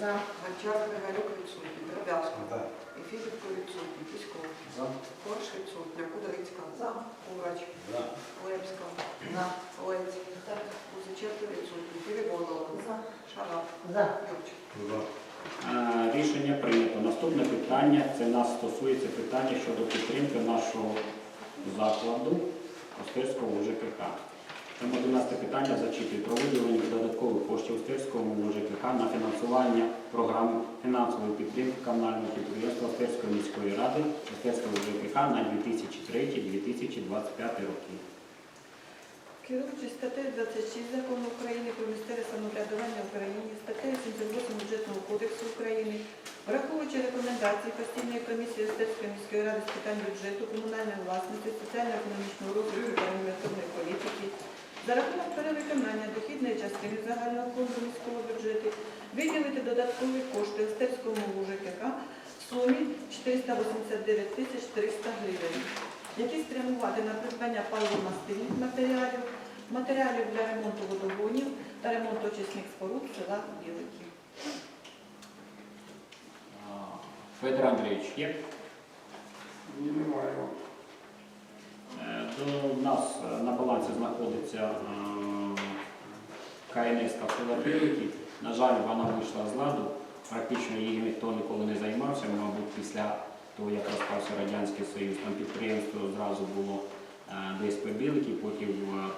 За. Гончар Григорюк відсутній. Дробязко. За. Ефімівко відсутній. Кісько. За. Корж відсутня. Кудрицька. За. Курач. За. Лепська. За. Лець. Кузиченко відсутній. Переводова. За. Шарап. За. Юрчик. За. Рішення прийнято. Наступне питання це нас стосується питання щодо підтримки нашого закладу Остерського ЖКХ. Тому 11 питання зачитую про виділення додаткових коштів Остерському ЖКХ на фінансування програми фінансової підтримки комунального підприємства Остерської міської ради Остерського ЖКХ на 2003-2025 роки. Керуючись статтею 26 Закону України про місцеве самоврядування в Україні, статтею 78 Бюджетного кодексу України, враховуючи рекомендації постійної комісії Остерської міської ради з питань бюджету, комунальної власності, соціально-економічного розвитку та за рахунок перевиконання дохідної частини загального фонду міського бюджету, виділити додаткові кошти Остерському ЖКХ в сумі 489 тисяч 300 гривень які спрямувати на придбання паливо-мастильних матеріалів, матеріалів для ремонту водогонів та ремонту очисних споруд села Біликів. А, Федор Андрійович є? Немає. Е, До нас е, на балансі знаходиться КНС села Білики. На жаль, вона вийшла з ладу. Практично її ніхто ніколи не займався. Мабуть, після того, як розпався Радянський Союз, там підприємство зразу було е, ДСП Білики, потім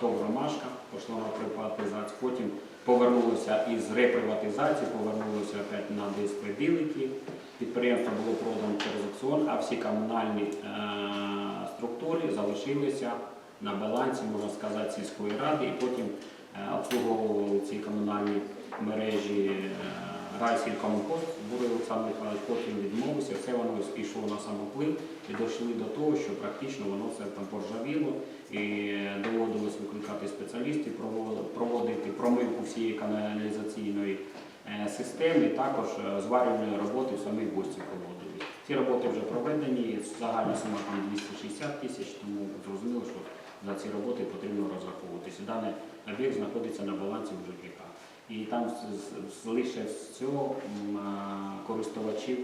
ТОВ Ромашка пішло на приватизацію, потім повернулося із реприватизації, повернулося опять на ДСП Білики. Підприємство було продано через аукціон, а всі комунальні структури залишилися на балансі, можна сказати, сільської ради, і потім е, обслуговували ці комунальні мережі е, райсількомунхоз, Бурий Олександр Михайлович потім відмовився, все воно пішло на самоплив і дійшли до того, що практично воно все там поржавіло і доводилось викликати спеціалістів, проводити- промивку всієї каналізаційної е, системи, також е, зварювальної роботи в самій бочці проводили. Ці роботи вже проведені, загальна сума там 260 тисяч, тому зрозуміло, що за ці роботи потрібно розраховуватися. Даний об'єкт знаходиться на балансі в ЖКХ. І там лише з цього користувачів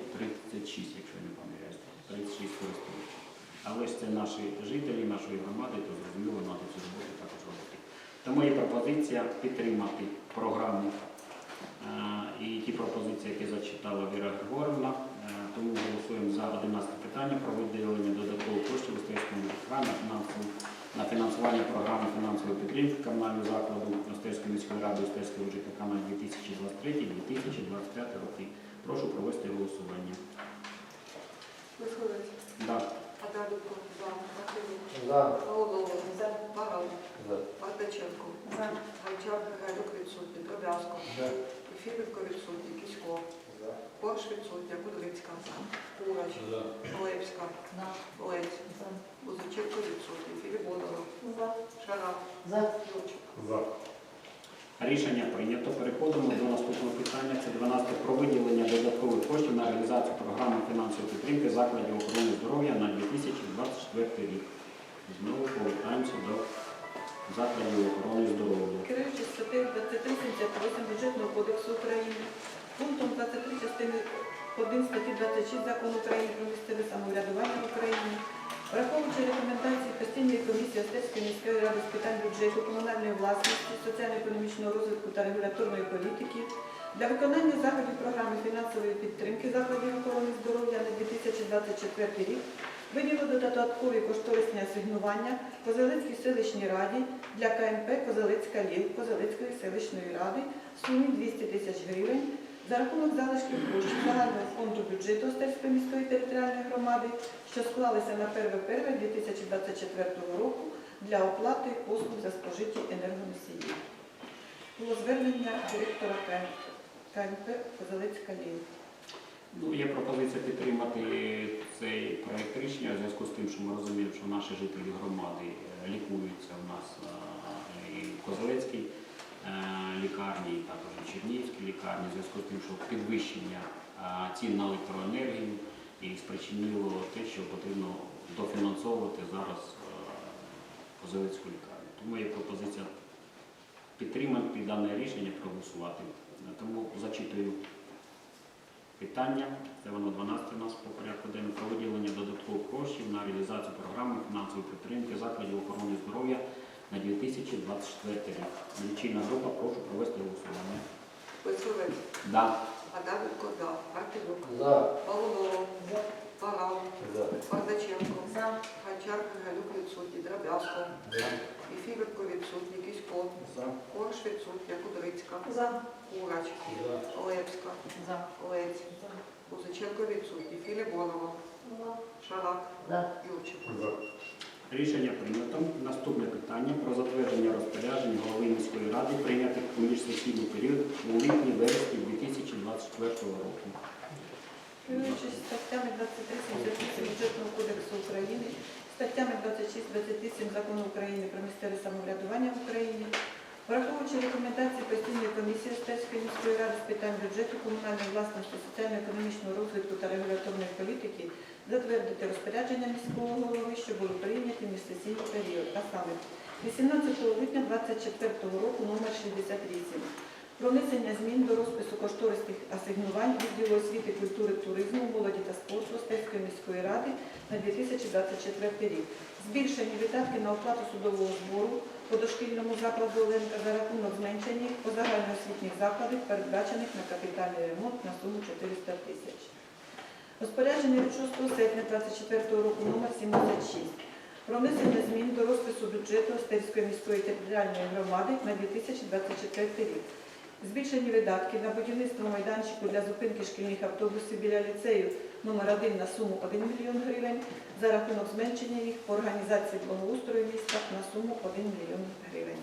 36, якщо не помиляюсь, 36 користувачів. Але ж це наші жителі, нашої громади, то зрозуміло, треба цю роботу також робити. Тому є пропозиція підтримати програму і ті пропозиції, які зачитала Віра Григорівна. Тому голосуємо за 11 питання про виділення додаткових коштів Остерському ЖКХ на на фінансування програми фінансової підтримки комунального закладу Остерської міської ради Остерського ЖКХ на 2023-2025 роки. Прошу провести голосування. Висковець. Да. Адалюко. За. За. Голодова. За. Баран. За. Бардаченко. За. Гончар Григорюк відсутній. Дробязко. За. Ефімівко відсутній. Кісько. Корж відсутня. Кудрицька. Курач. За. Лепська. За. Лець. За. Кузиченко відсутній. Переводова. За. Шарап. За. Рішення прийнято. Переходимо до наступного питання. Це 12 про виділення додаткових коштів на реалізацію програми фінансової підтримки закладів охорони здоров'я на 2024 рік. Знову повертаємося до закладів охорони здоров'я. Керуючись статтею 2378 Бюджетного кодексу України, пунктом 23 частини 1 статті 26 Закону України про місцеве самоврядування в Україні, враховуючи рекомендації постійної комісії Остерської міської ради з питань бюджету, комунальної власності, соціально-економічного розвитку та регуляторної політики, для виконання заходів програми фінансової підтримки закладів охорони здоров'я на 2024 рік виділено додаткові кошторисні асигнування Козелицькій селищній раді для КМП Козелицька Ліл Козелицької селищної ради в сумі 200 тисяч гривень за рахунок залишків коштів загального фонду бюджету Остерської міської територіальної громади, що склалися на 1.1.2024 року для оплати послуг за спожиті енергоносії. Було звернення директора КМП Козелицька Ліл. Ну, є пропозиція підтримати цей проєкт рішення у зв'язку з тим, що ми розуміємо, що наші жителі громади е, лікуються у нас е, і е, лікарні, також і Чернігівській лікарні, у зв'язку з тим, що підвищення е, цін на електроенергію і спричинило те, що потрібно дофінансовувати зараз е, Козелецьку лікарню. Тому є пропозиція підтримати дане рішення, проголосувати. Тому зачитую питання. Це воно 12 у нас по порядку денному про виділення додаткових коштів на реалізацію програми фінансової підтримки закладів охорони здоров'я на 2024 рік. Лічильна група, прошу провести голосування. Веселець, Да. Адаменко, да. Артемюк, За. Павлова, Баран, За. Бардаченко, За. Гончар, Галюк відсутні, Дробязко, Єфіменко відсутні, Кісько, За. Корж відсутня, Кудрицька, За. Курач, За. Лепська, За. Лець, Музиченко відсутні, Філібонова, Шарак, Юрченко. За. Рішення прийнято. Наступне питання про затвердження розпоряджень голови міської ради прийнятих у міжсесійний період у липні-вересні 2024 року. Керуючись статтями 23 78 Бюджетного кодексу України, статтями 26 28 Закону України про місцеве самоврядування в Україні, враховуючи рекомендації постійної комісії Стецької міської ради з питань бюджету, комунальної власності, соціально-економічного розвитку та регуляторної політики, затвердити розпорядження міського голови, що були прийняті в міжсесійний період, а саме 18 липня 2024 року номер 68 про внесення змін до розпису кошторисних асигнувань відділу освіти, культури, туризму, молоді та спорту Стецької міської ради на 2024 рік. Збільшені видатки на оплату судового збору по дошкільному закладу Оленка за рахунок зменшення по загальноосвітніх закладах, передбачених на капітальний ремонт на суму 400 тисяч. Розпорядження від 6 серпня 2024 року номер 76 про внесення змін до розпису бюджету Остерської міської територіальної громади на 2024 рік. Збільшені видатки на будівництво майданчику для зупинки шкільних автобусів біля ліцею номер 1 на суму 1 мільйон гривень за рахунок зменшення їх по організації благоустрою міста на суму 1 мільйон гривень.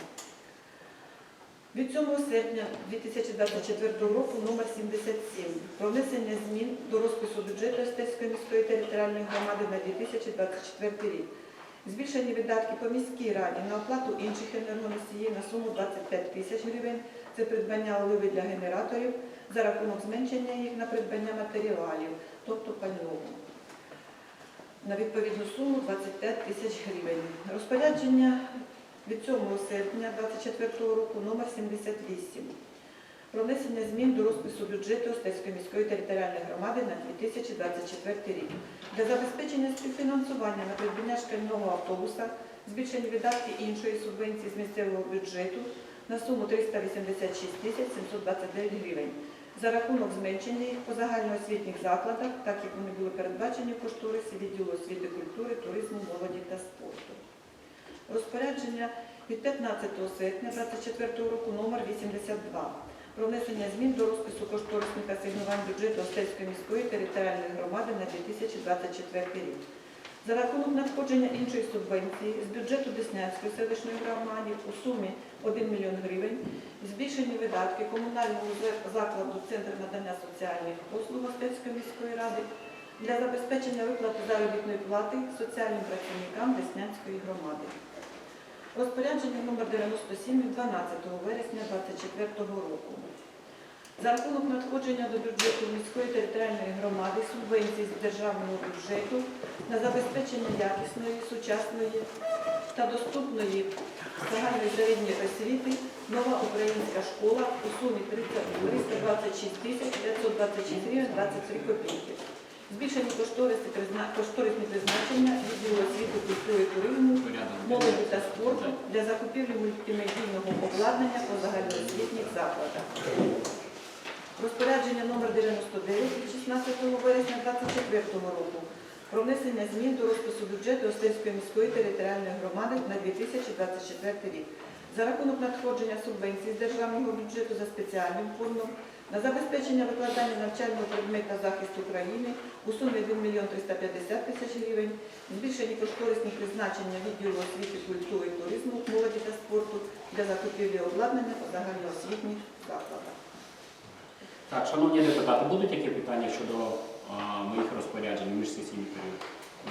Від 7 серпня 2024 року номер 77 про внесення змін до розпису бюджету Остецької міської територіальної громади на 2024 рік. Збільшені видатки по міській раді на оплату інших енергоносіїв на суму 25 тисяч гривень. Це придбання оливи для генераторів за рахунок зменшення їх на придбання матеріалів, тобто пального. На відповідну суму 25 тисяч гривень. Розпорядження від 7 серпня 2024 року номер 78 про внесення змін до розпису бюджету Остецької міської територіальної громади на 2024 рік. Для забезпечення співфінансування на придбання шкільного автобуса збільшені видатки іншої субвенції з місцевого бюджету на суму 386 тисяч 729 гривень за рахунок зменшення їх по загальноосвітніх закладах, так як вони були передбачені в кошторисі відділу освіти, культури, туризму, молоді та спорту. Розпорядження від 15 серпня 2024 року номер 82 про внесення змін до розпису кошторисних асигнувань бюджету Остецької міської територіальної громади на 2024 рік. За рахунок надходження іншої субвенції з бюджету Деснянської селищної громади у сумі 1 мільйон гривень збільшені видатки комунального закладу Центр надання соціальних послуг Остецької міської ради для забезпечення виплати заробітної плати соціальним працівникам Деснянської громади. Розпорядження номер 97 від 12 вересня 2024 року. За рахунок надходження до бюджету міської територіальної громади субвенцій з державного бюджету на забезпечення якісної, сучасної та доступної загальної середньої освіти нова українська школа у сумі 326 тисяч 526 гривень 23 копійки. Збільшені кошторисні призначення відділу освіти, культури, туризму, молоді та спорту для закупівлі мультимедійного обладнання по загальноосвітніх закладах. Розпорядження номер 99 від 16 вересня 2024 року про внесення змін до розпису бюджету Остинської міської територіальної громади на 2024 рік. За рахунок надходження субвенцій з державного бюджету за спеціальним фондом на забезпечення викладання навчального предмета захист України у сумі 1 мільйон 350 тисяч гривень, збільшені кошторисні призначення відділу освіти, культури туризму, молоді та спорту для закупівлі обладнання по загальноосвітніх закладах. Так, шановні депутати, будуть які питання щодо а, моїх розпоряджень міжсесійний період?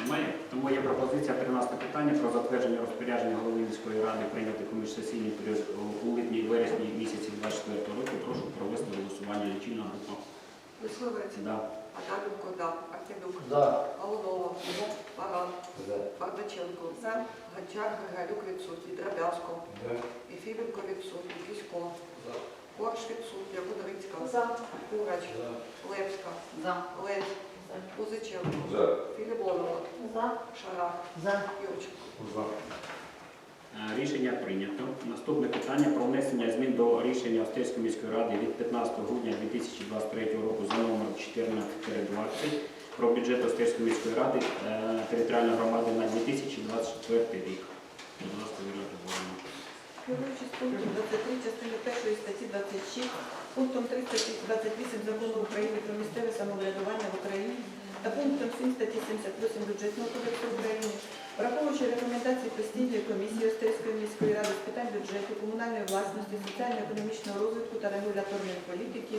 Немає? Тому є пропозиція 13 питання про затвердження розпорядження голови міської ради прийняти у міжсесійний період у липні і вересні місяці 24 року. Прошу провести голосування лічильна група. Веселець, Да. Адаменко, да. Артемюк, За. Павлова, Баран, За. Бардаченко, За. Гончар, Галюк відсутні, Дробязко, За. Єфіменко відсутні, Кісько, За. Корж відсутня. Кудрицька. За. Курач. Лепська. За. Лець. Кузиченко. За. Філімонова. За. Шарах. За. Юрченко. За. Е, Рішення прийнято. Наступне питання про внесення змін до рішення Остерської міської ради від 15 грудня 2023 року за номером 14-20 про бюджет Остерської міської ради е, територіальної громади на 2024 рік. Будь ласка, Віра Григорівна. Керуючись пунктом 23 частини 1 статті 26, пунктом 328 Закону України про місцеве самоврядування в Україні та пунктом 7 статті 78 Бюджетного кодексу України, враховуючи рекомендації постійної комісії Остерської міської ради з питань бюджету, комунальної власності, соціально-економічного розвитку та регуляторної політики,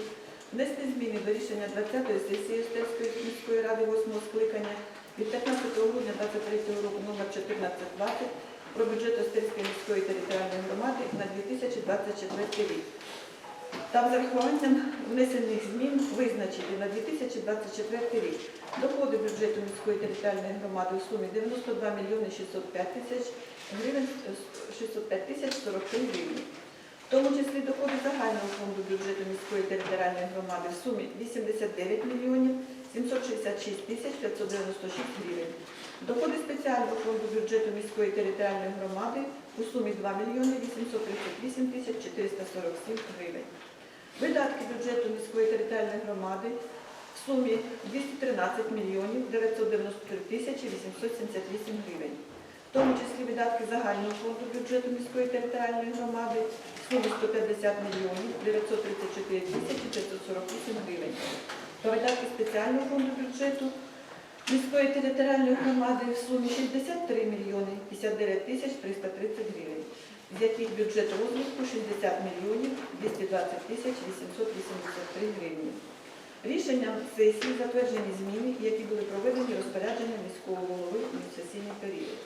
внести зміни до рішення 20-ї сесії Остерської міської ради 8 скликання від 15 грудня 2023 року номер 1420 про бюджет Остерської міської територіальної громади на 2024 рік. Та з урахуванням внесених змін визначити на 2024 рік доходи бюджету міської територіальної громади у сумі 92 мільйони 605 тисяч гривень, е, 605 тисяч 43 гривні. В тому числі доходи загального фонду бюджету міської територіальної громади в сумі 89 мільйонів 766 тисяч 596 гривень. Доходи спеціального фонду бюджету міської територіальної громади у сумі 2 мільйони 838 тисяч 447 гривень. Видатки бюджету міської територіальної громади в сумі 213 мільйонів 993 тисячі 878 гривень. В тому числі видатки загального фонду бюджету міської територіальної громади в сумі 150 мільйонів 934 тисячі 548 гривень. Та видатки спеціального фонду бюджету міської територіальної громади в сумі 63 мільйони 59 тисяч 330 гривень, з яких бюджет розвитку 60 мільйонів 220 тисяч 883 гривні. Рішенням сесії затверджені зміни, які були проведені розпорядженням міського голови у сесійний період.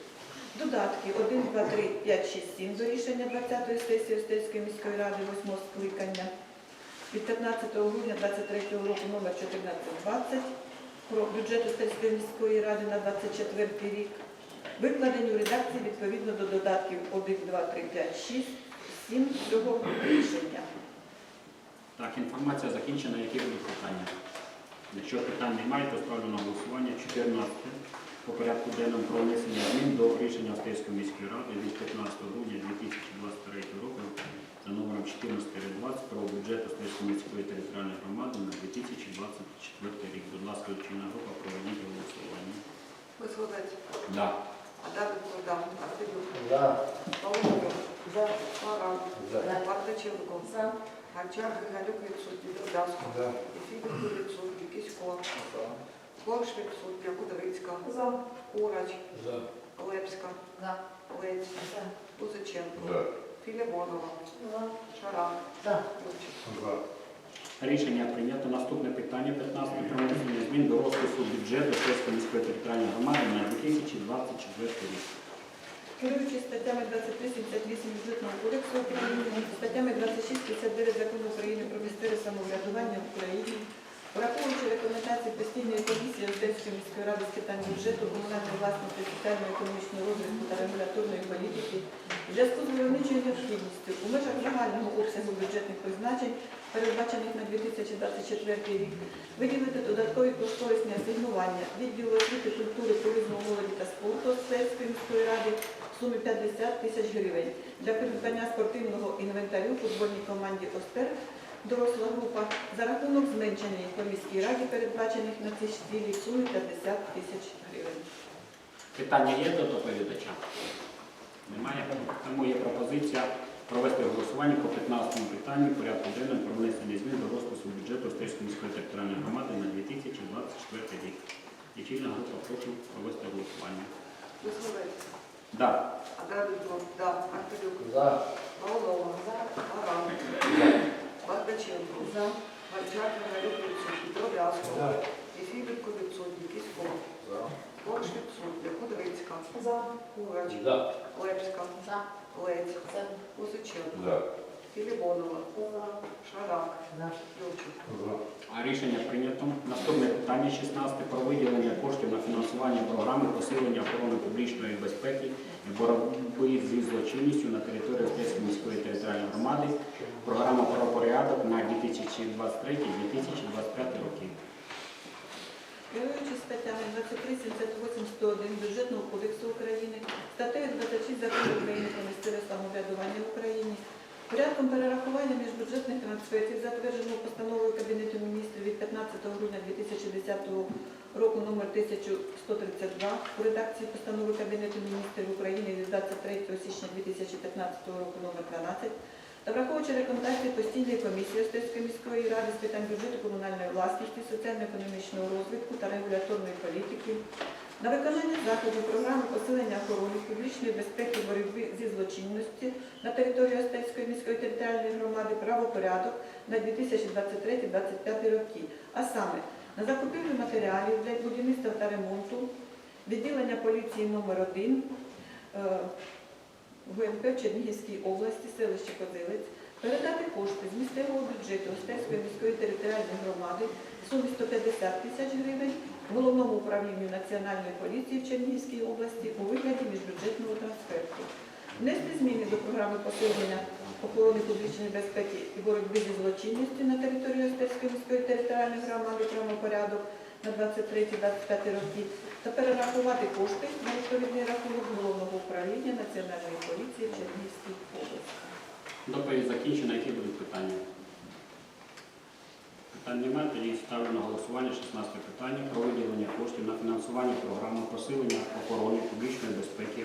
Додатки 1, 2, 3, 5, 6, 7 до рішення 20-ї сесії Остецької міської ради 8 скликання від 15 грудня 2023 року номер 1420 про бюджет Остецької міської ради на 24 рік, викладені у редакції відповідно до додатків 1, 2, 3, 5, 6, 7 цього рішення. Так, інформація закінчена. Які будуть питання? Якщо питань немає, то ставлю на голосування 14 по порядку денному про внесення змін до рішення Остерської міської ради від 15 грудня 2023 року за номером 1420 про бюджет Остерської міської територіальної громади на 2024 рік. Будь ласка, чинна група, проведіть голосування. Мисливець. Да. Адаменко. Да. Артемюк. За. Павлова. За. Баран. За. Бардаченко. За. Гончар Григалюк відсутній. Дерев'янко. За. Ефімович відсутній. Кісько. Корж відсутня. Кудрицька. За. Курач. За. Лепська. За. Лець. За. Кузиченко. За. Юрченко. За. Рішення прийнято. Наступне питання 15 про внесення змін до розпису бюджету Остерської міської територіальної громади на 2024 рік. Керуючись статтями 23-78 бюджетного кодексу України, статтями 26-59 закону України про місцеве самоврядування в Україні, враховуючи рекомендації постійної комісії Одеської міської ради з питань бюджету, комунальної власності, соціально-економічного розвитку та регуляторної політики, в зв'язку з виробничою необхідністю у межах загального обсягу бюджетних призначень, передбачених на 2024 рік, виділити додаткові кошторисні асигнування відділу освіти, культури, туризму, молоді та спорту Освецької міської ради в сумі 50 тисяч гривень для придбання спортивного інвентарю футбольній команді «Остер» доросла група за рахунок зменшення по міській раді, передбачених на ці цілі в сумі 50 тисяч гривень. Питання є до доповідача? Немає. Тому є пропозиція провести голосування по 15 питанню порядку денному про внесення змін до розпису бюджету Остерської міської територіальної громади на 2024 рік. Лічильна група, прошу провести голосування. Мисливець. Да. Адаменко. Да. Артемюк. За. Павлова. Баран. Бардаченко. За. Гончар Григалюк відсутній. Дерев'янко. За. Ефімович відсутній. Кісько. За. Корж відсутня. Кудрицька. За. Курач. За. Лепська. За. Лець. За. Кузиченко. За. За. За. А Рішення прийнято. Наступне питання 16 про виділення коштів на фінансування програми посилення охорони публічної безпеки і боротьби зі злочинністю на території Одеської міської територіальної громади. Програма правопорядок на 2023-2025 роки. Керуючись статтями 23, 78, 101 Бюджетного кодексу України, статтею 26 Закону України про місцеве самоврядування в Україні, порядком перерахування міжбюджетних трансфертів, затвердженого постановою Кабінету міністрів від 15 грудня 2010 року номер 1132 у редакції постанови Кабінету міністрів України від 23 січня 2015 року номер 12 та враховуючи рекомендації постійної комісії Остецької міської ради з питань бюджету комунальної власності, соціально-економічного розвитку та регуляторної політики на виконання заходів програми посилення охорони публічної безпеки боротьби зі злочинності на території Остецької міської територіальної громади правопорядок на 2023-2025 роки, а саме на закупівлю матеріалів для будівництва та ремонту, відділення поліції номер 1 ГУНП в Чернігівській області, селище Козилець, передати кошти з місцевого бюджету Остецької міської територіальної громади в сумі 150 тисяч гривень Головному управлінню Національної поліції в Чернігівській області у вигляді міжбюджетного трансферту. Внести зміни до програми посилення охорони публічної безпеки і боротьби зі злочинністю на території Остецької міської територіальної громади правопорядок на 23-25 роки та перерахувати кошти на відповідний рахунок Головного управління Національної поліції в Чернігівській області. Доповідь закінчена. Які будуть питання? Питань немає. Тоді ставлю на голосування 16 питання про виділення коштів на фінансування програми посилення охорони публічної безпеки,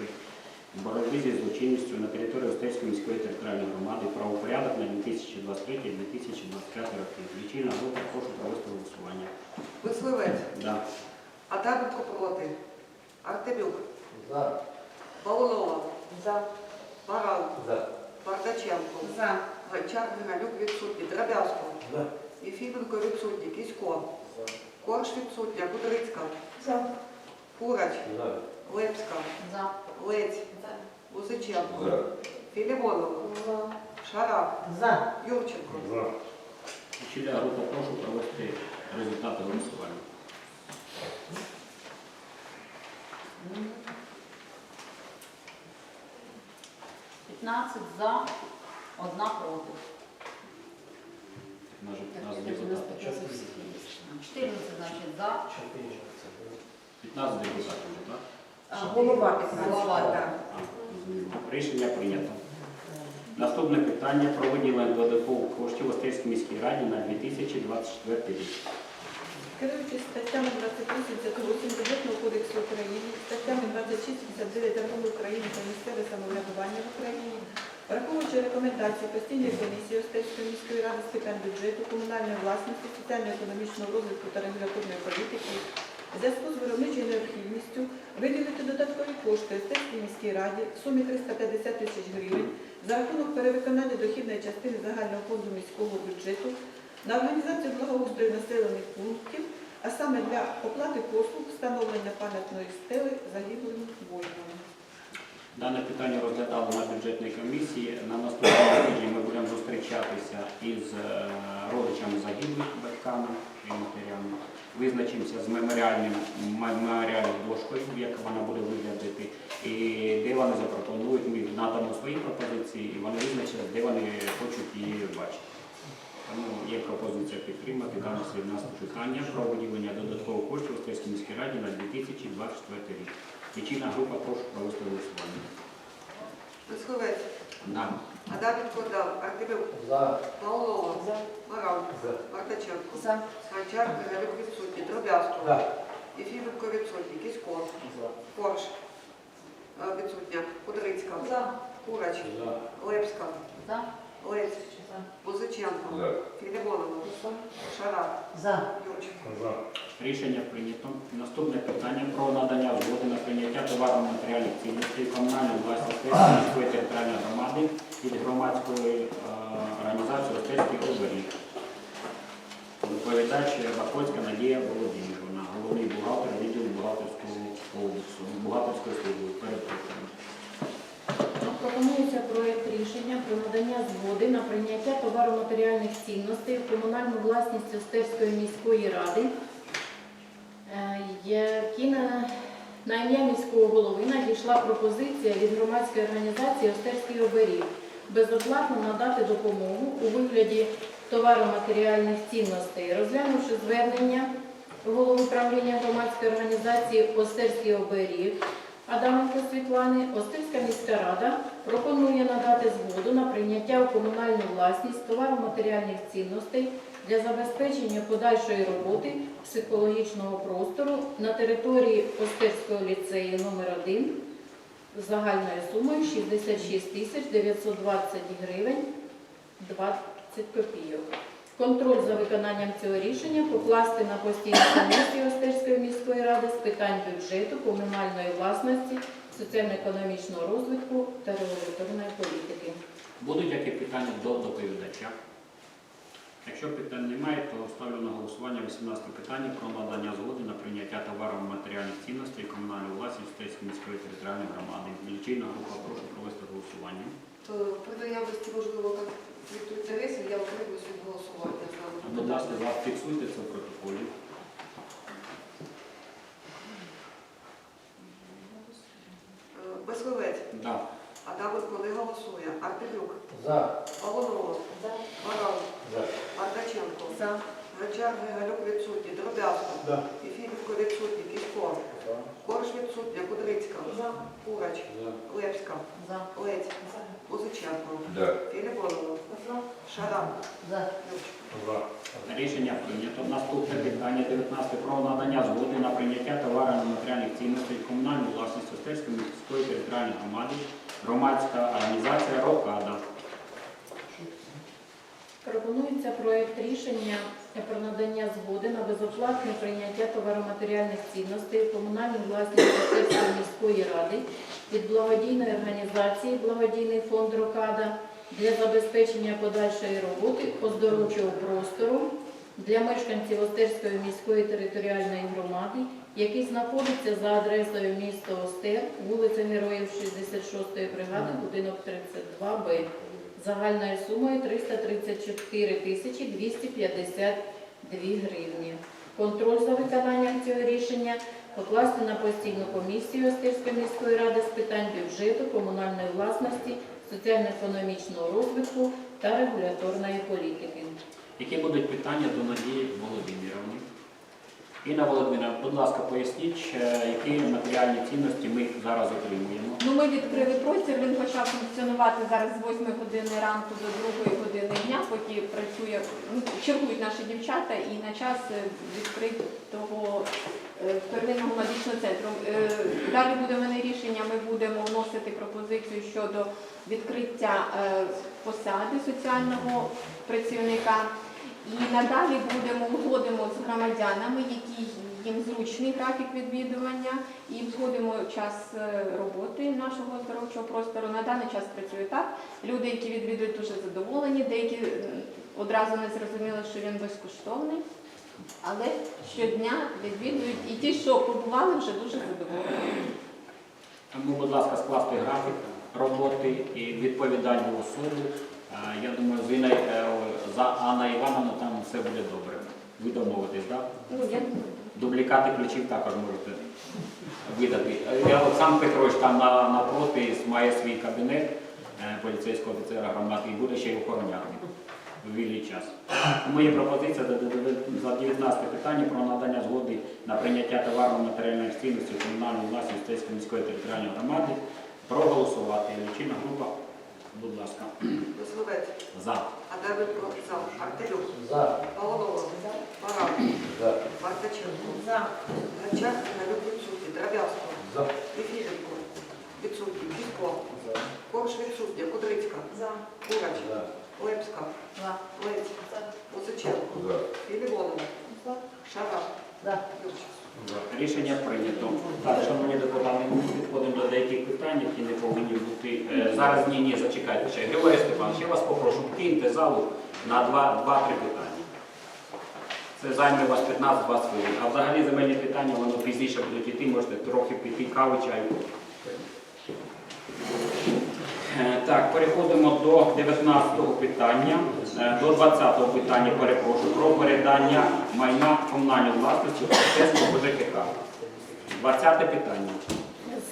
боротьби зі злочинністю на території Остецької міської територіальної громади правопорядок на 2023-2025 роки. Лічильна група, прошу провести голосування. Мисливець, Да. Адаменко проти, Артемюк, За. Павлова, За. Баран, За. Бардаченко, За. Гончар Григалюк відсутні, Драбязко, За. Єфіменко відсутні, Кісько, Корж відсутня, Кудрицька, За. Курач, За. Лепська, За. Лець, Музиченко, Філімонова, Шарап, За. Юрченко. За. Лічильна група, прошу провести результати голосування. П'ятнадцять за, одна проти. У нас же 15 14, значить, за. 15 депутатів вже, так? Голова Голова, 15. так. А, зрозуміло. Рішення прийнято. Наступне питання про виділення додаткових коштів Острівській міській раді на 2024 рік. Керуючись статтями 2378 Бюджетного кодексу України, статтями 2659 Закону України про місцеве самоврядування в Україні, враховуючи рекомендації постійної комісії Остецької міської ради з питань бюджету, комунальної власності, соціально-економічного розвитку та регуляторної політики, в зв'язку з виробничою необхідністю виділити додаткові кошти Остецькій міській раді в сумі 350 тисяч гривень за рахунок перевиконання дохідної частини загального фонду міського бюджету на організацію благоустрою населених пунктів, а саме для оплати послуг встановлення пам'ятної стели загиблим воїнам. Дане питання розглядали на бюджетній комісії. На наступному тижні ми будемо зустрічатися із е, родичами загиблих батьками і матерями. Визначимося з меморіальним меморіальною дошкою, як вона буде виглядати, і де вони запропонують. Ми надамо свої пропозиції, і вони визначаться, де вони хочуть її бачити. Тому є пропозиція підтримати дане 17 питання про виділення додаткових коштів Острівській міській раді на 2024 рік. Лічильна група, прошу провести голосування. Мисливець, Да. Адаменко дав, Артемюк, За. Павлова, За. Баран, За. Бардаченко, За. Гончар Григалюк відсутні, Дробязко, За. Єфіменко відсутні, Кісько, За. Корж е, відсутня, Кудрицька, За. Курач, За. Лепська, За. Лець, Музиченко, За. Філімонова, Шарап, За. Юрченко. За. Рішення прийнято. Наступне питання про надання згоди на прийняття товарно-матеріальних цінностей комунальної власності міської територіальної громади від громадської е, організації Остецький оберіг. Доповідач Бакоцька Надія Володимирівна, головний бухгалтер відділу бухгалтерського бухгалтерської служби. Перепрошую. Ну, про Пропонується проект рішення про надання згоди на прийняття товаро-матеріальних цінностей в комунальну власність Остерської міської ради, е, які на, на ім'я міського голови надійшла пропозиція від громадської організації Остерський оберіг безоплатно надати допомогу у вигляді товаро-матеріальних цінностей, розглянувши звернення голови правління громадської організації Остерський оберіг Адаменко Світлани, Остильська міська рада пропонує надати згоду на прийняття у комунальну власність товаро-матеріальних цінностей для забезпечення подальшої роботи психологічного простору на території Остельського ліцею номер 1 загальною сумою 66 тисяч 920 гривень 20 копійок. Контроль за виконанням цього рішення покласти на постійну комісію Остерської міської ради з питань бюджету, комунальної власності, соціально-економічного розвитку та регуляторної політики. Будуть які питання до доповідача? Якщо питань немає, то ставлю на голосування 18 питання про надання згоди на прийняття товарів матеріальних цінностей комунальної власності Стецької міської територіальної громади. Лічильна група, прошу провести голосування. То При наявності, можливо, конфлікту інтересів, я утримуюсь від голосування. Будь ласка, зафіксуйте це в протоколі. Безховець. Да. Адаменко не голосує. Артемюк. За. Павлонова. Баран. За. Ардаченко. За. Гончар Григалюк відсутній. Дробязко. Да. Єфімівко відсутній. Кісько. За. Корж відсутня. Кудрицька. Курач. Лепська. За. Лець. Музиченко. Да. Філібонова. Шарам. За. Юрчик. За. Рішення прийнято. Наступне питання 19 про надання згоди на прийняття товарів та матеріальних цінностей в комунальну власність Остерської міської територіальної громади, громадська організація «Рокада». Пропонується проект рішення про надання згоди на безоплатне прийняття товароматеріальних цінностей в комунальну власність Остерської міської ради від благодійної організації Благодійний фонд Рокада для забезпечення подальшої роботи оздоровчого простору для мешканців Остерської міської територіальної громади, який знаходиться за адресою міста Остер, вулиця Героїв 66-ї бригади, будинок 32Б загальною сумою 334 тисячі 252 гривні. Контроль за виконанням цього рішення покласти на постійну комісію Остирської міської ради з питань бюджету, комунальної власності, соціально-економічного розвитку та регуляторної політики. Які будуть питання до Надії Володимировни? Інна Володимирівна, будь ласка, поясніть, е, які матеріальні цінності ми зараз отримуємо. Ну, ми відкрили простір, він почав функціонувати зараз з 8 години ранку до 2 години дня, поки працює, ну, чергують наші дівчата і на час е, відкритого первинного медичного центру. Е, Далі буде в мене рішення, ми будемо вносити пропозицію щодо відкриття посади соціального працівника. І надалі будемо узгодимо з громадянами, які їм зручний графік відвідування, і узгодимо час е, роботи нашого оздоровчого простору. На даний час працює так. Люди, які відвідують, дуже задоволені, деякі одразу не зрозуміли, що він безкоштовний. Але щодня відвідують і ті, що побували, вже дуже задоволені. Тому, будь ласка, скласти графік роботи і відповідальну особу. Е, Я думаю, з е, за Анна Івановна там все буде добре. Ви домовитесь, так? Ну, я думаю. Дублікати ключів також можете видати. Е, Олександр Петрович там на, напроти має свій кабінет е, поліцейського офіцера громади і буде ще й охороняти в вільний час. Моя пропозиція за за 19 питання про надання згоди на прийняття товарно-матеріальних цінностей комунальної власності Стецької міської територіальної громади проголосувати. Лічильна група, будь ласка, Безховець. за. Адаменко. За. Артемюк. За. Павлонова. Баран. За. Ардаченко. За. Гончар Григалюк відсутній. Дробязко. За. Єфімівко. Відсутній. Кісько. За. Корж відсутня. Кудрицька. Курач. За. Лепська. За. Лець. Музиченко. За. Філібонова. Шарам. За. Юрчик. Рішення прийнято. Так, шановні депутати, ми підходимо до деяких питань, які не повинні бути. е, Зараз ні, ні, зачекайте ще. Григорій Степанович, я вас попрошу, киньте залу на два-три питання. Це займе вас 15-20 хвилин. А взагалі земельні питання, воно пізніше будуть йти, можете трохи піти каву, чаю. Е, Так, переходимо до 19-го питання, Е, до 20-го питання, перепрошую, про передання майна комунальної власності Одеського ЖКХ. 20-те питання.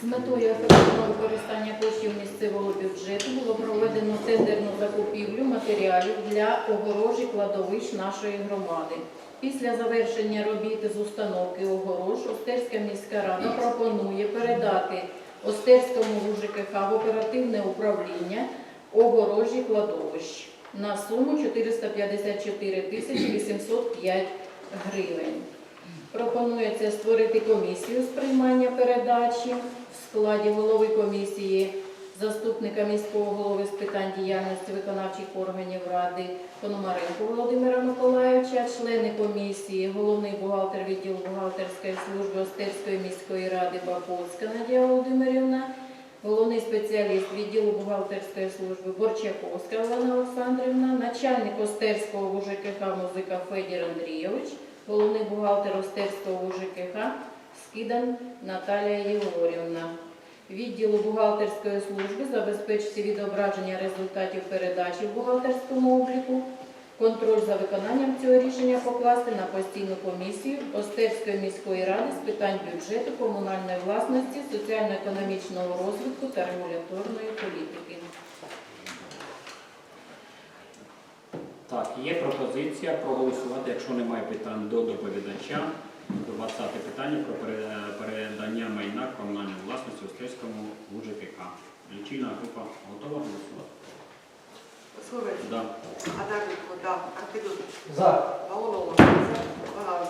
З метою ефективного використання коштів місцевого бюджету було проведено тендерну закупівлю матеріалів для огорожі кладовищ нашої громади. Після завершення робіт з установки огорож Остерська міська рада пропонує передати Остерському УЖКХ в оперативне управління огорожі кладовищ на суму 454 тисячі 805 гривень. Пропонується створити комісію з приймання передачі в складі голови комісії, заступника міського голови з питань діяльності виконавчих органів ради Пономаренко Володимира Миколайовича, члени комісії, головний бухгалтер відділу бухгалтерської служби Остерської міської ради Баковська Надія Володимирівна, головний спеціаліст відділу бухгалтерської служби Борчаковська Олена Олександрівна, начальник Остерського УЖКХ Музика Федір Андрійович, головний бухгалтер Остерського УЖКХ Скидан Наталія Єгорівна. Відділу бухгалтерської служби забезпечити відображення результатів передачі в бухгалтерському обліку, контроль за виконанням цього рішення покласти на постійну комісію Остерської міської ради з питань бюджету, комунальної власності, соціально-економічного розвитку та регуляторної політики. Так, є пропозиція проголосувати, якщо немає питань до доповідача. 20 питання про передання майна комунальної власності Острівському УЖКК. Лічильна група готова голосувати? Словець. Да. Адаренко, да. Артемюк. За. Павлова. Баланс.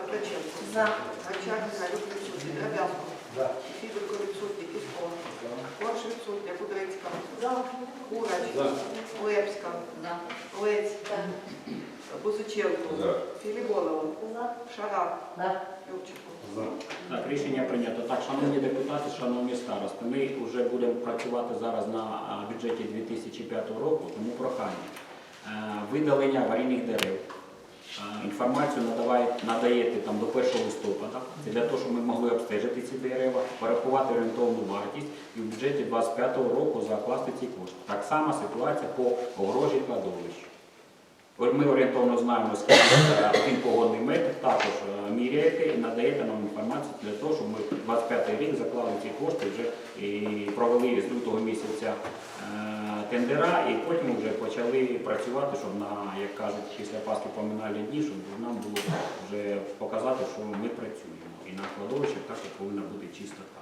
Артаченко. За. Гончар Михайло відсутній. Рябянко. За. Фідорко відсутній. Кісько. Корж відсутня. Кудрицька. Курач. За. Лепська. За. Лець. Бузиченко. Філібонова. Шарап. За. Любченко. За. Так, рішення прийнято. Так, шановні депутати, шановні старости, ми вже будемо працювати зараз на бюджеті 2005 року, тому прохання. Е, Видалення аварійних дерев. Е, Інформацію надаває- надаєте там до 1 листопада. Це для того, щоб ми могли обстежити ці дерева, порахувати орієнтовну вартість і в бюджеті 25 року закласти ці кошти. Так само ситуація по огорожі кладовищ. Ми орієнтовно знаємо, скільки е, один погодний метр, також е, міряєте і надаєте нам інформацію для того, щоб ми 25 рік заклали ці кошти вже і провели з лютого місяця е, тендера, і потім вже почали працювати, щоб на, як кажуть, після Пасхи поминальні дні, щоб нам було вже показати, що ми працюємо. І на кладовищах також повинна бути чистота.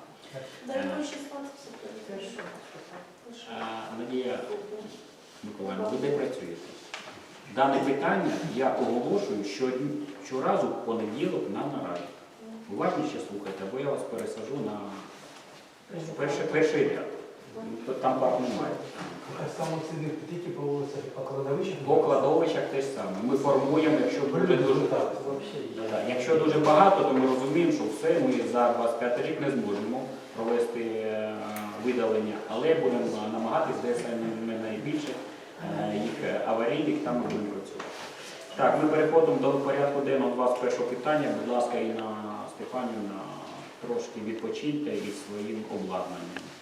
Надія Миколаївна, ви де працюєте? Дане питання я оголошую щоразу в понеділок на нараді. Уважніше слухайте, бо я вас пересажу на перший, перший ряд. Там парк немає. Самоцідних тільки по по кладовищах. По кладовищах те ж саме. Ми формуємо, якщо буде дуже так, Якщо дуже багато, то ми розуміємо, що все, ми за 25 рік не зможемо провести е, видалення, але будемо намагатись, де саме найбільше їх е, аварійних, там будемо працювати. Так, ми переходимо до порядку денного 21 питання. Будь ласка, Інна Степанівна, трошки відпочиньте із своїм обладнанням.